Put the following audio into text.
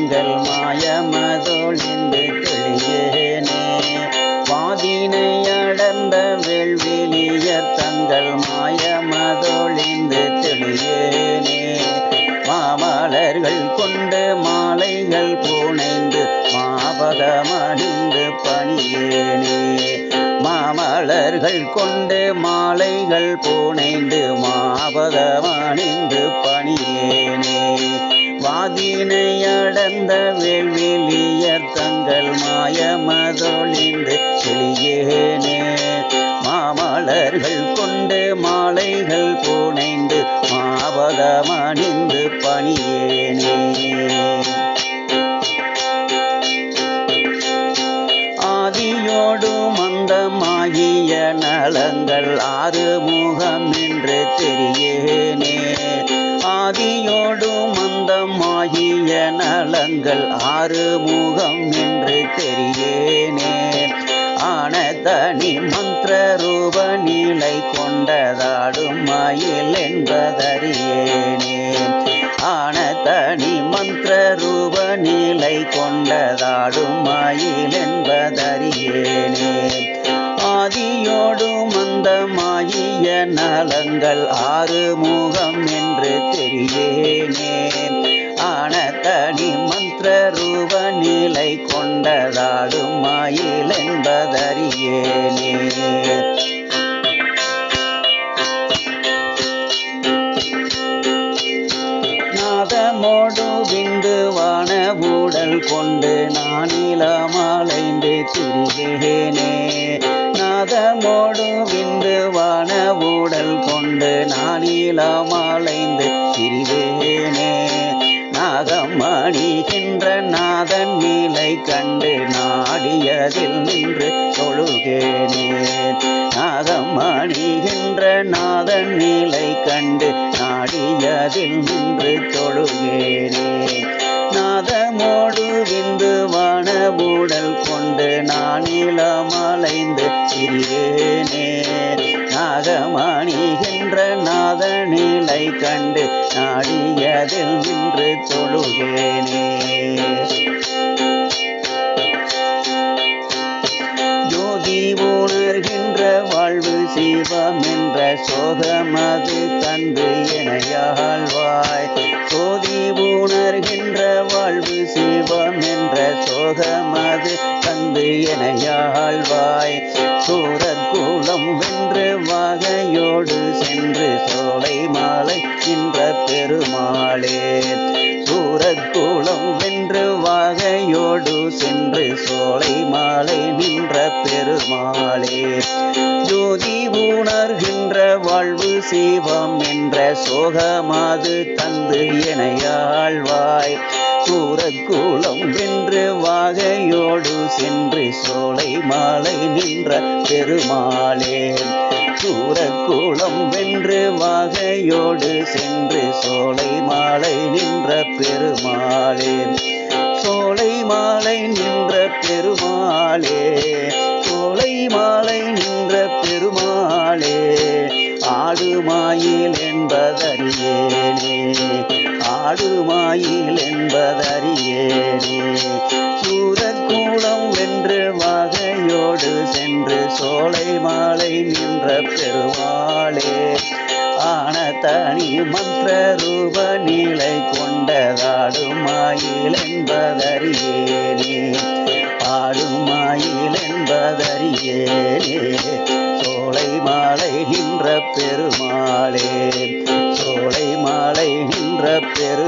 தங்கள் மாயமதொழிந்து தெளியேனே. வாதினை அடர்ந்த வெள்விலியர் தங்கள் மாயமதொழிந்து தெளியேனே. மாமலர்கள் கொண்டு மாலைகள் புனைந்து மாபகமணிந்து பணியேனே. மாமலர்கள் கொண்டு மாலைகள் புனைந்து மாபகமணிந்து பணியேனே. வாதினை அடர்ந்த தங்கள் மாயமதொழிந்து செழியேனே. மாமலர்கள் கொண்டு மாலைகள் புனைந்து மாபகமணிந்து பணியேனே. ஆதியோடு மந்தமாகிய நலங்கள் ஆறு முகம் என்று தெரியேனே. ஆதியோடு மந்தமாகிய நலங்கள் ஆறு முகம் என்று தெரியேனே. ஆனதனி மந்திர ரூப நிலை கொண்டதாடும் மயில் என்பதறியேனே. ஆனதனி மந்திர ரூப நிலை கொண்டதாடும் மயில் என்பதறியேனே. ஆதியோடு மந்தமாகிய நலங்கள் ஆறு முகம் என்று தெரியேனே ஆன தனி மந்திர ரூப நிலை கொண்டதாடும் மயில் என்பதறியேனே நாதமோடு விந்துவான ஊடல் கொண்டு நான் இளமாலைந்து திரிகேனே. நாதமோடு விந்துவான ஊடல் கொண்டு நான் இளமாலைந்து திரிவேனே நாகம் அணிகின்ற நாதன் நீலை கண்டு நாடியதில் நின்று தொழுகேனே. நாகம் அணிகின்ற நாதன் நீலை கண்டு நாடியதில் நின்று தொழுகேனே. நாகமணிகின்ற நாதநிலை கண்டு நாடியதில் நின்று தொழுகேனே. ஜோதி உணர்கின்ற வாழ்வு சிவம் என்ற சோகமது தந்து என வாகையோடு சென்று சோலை மாலை நின்ற பெருமாளே. சூரக்குளம் வென்று வாகையோடு சென்று சோலை மாலை நின்ற பெருமாளே. ஜோதி உணர்கின்ற வாழ்வு சீவம் என்ற சோகமாது தந்து எனையாழ்வாய். சூரக்குளம் வென்று வாகையோடு சென்று சோலை மாலை நின்ற பெருமாளே. சூரக்குளம் வென்று வாகையோடு சென்று சோலை மாலை நின்ற பெருமாளே. சோலை மாலை நின்ற பெருமாளே. ஆடுமாயில் என்பதறியேனே. ஆடுமாயில் என்பதறியேனே. சூரக்கூடம் வென்று வகையோடு சென்று சோலை மாலை நின்ற பெருமாளே. ஆன தனி மந்திர ரூப நிலை கொண்டதாடுமாயில் என்பதறியேனே. ஆடுமாயில் என்பதறியேனே. சோலை மாலை நின்ற பெருமாளே சோலை மாலை நின்ற பெரு